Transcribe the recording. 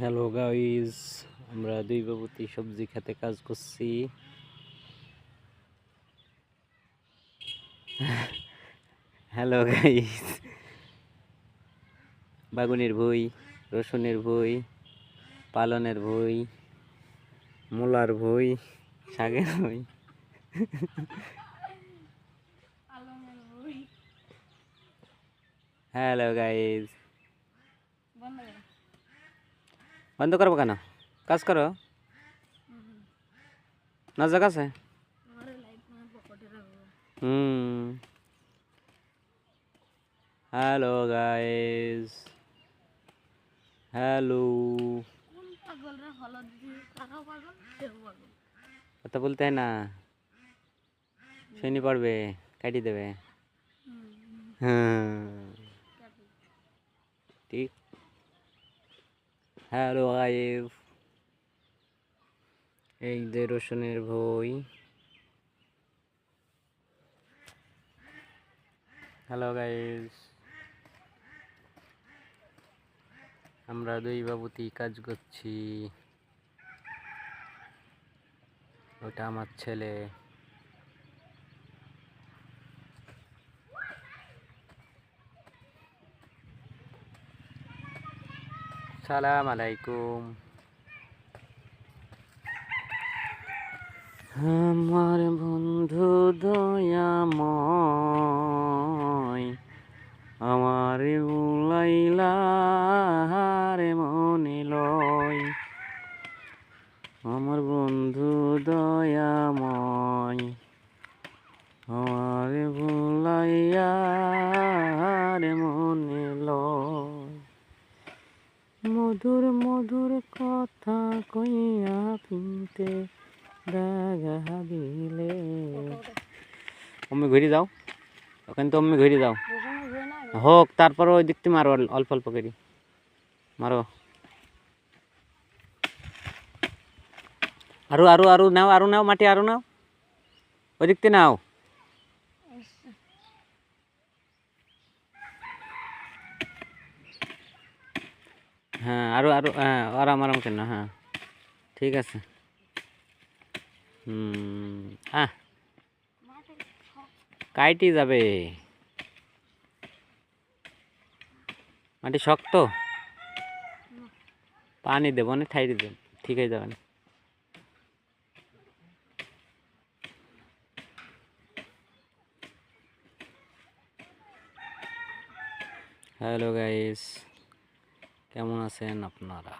Hello guys আমরা দুই বাবুতি সবজি খেতে কাজ করছি। হ্যালো গাইজ বাগুনের ভুই রসুনের ভুই পালনের ভুই মূলার ভুই শাকের ভুই। হ্যালো গাইজ বন্ধ করো বন্ধ করব কেন কাজ করো আছে না পকেটে রাখব হুম হ্যালো গাইস হ্যালো কথা বলতে হয় না শুনি পড়বে কাটি দেবে হ্যাঁ ঠিক হ্যালো গাইস। এই যে রসুনের বই। Hello guys. আমরা দুই বাবুতি কাজ করছি। ওটা আমার ছেলে। সালাম আলাইকুম আমার বন্ধু দয়াময় আমার উলাইলা রে মনে লয়। আমার বন্ধু দয়াময় আমার ভুলাইয়া রে মনে লয় মধুর মধুর কথা কইয়া পিনতে দেখা দিলে। অম্মি ঘুরে যাও ওখানে তো অম্মি ঘুরে যাও হোক তারপর ওই দিকতে মারো অল্প অল্প করি মারো। আরও আরও আরও নাও আরও নাও, মাটি আরও নাও। ওই দিকতে নাও। হ্যাঁ আরও আরও হ্যাঁ আরাম আরাম কেন হ্যাঁ। ঠিক আছে। হুম, আহ। কাইটি যাবে। মাটি শক্ত। পানি দেবো না ঠাই দেব। ঠিক হয়ে যাবে না। Hello guys. কেমন আছেন আপনারা?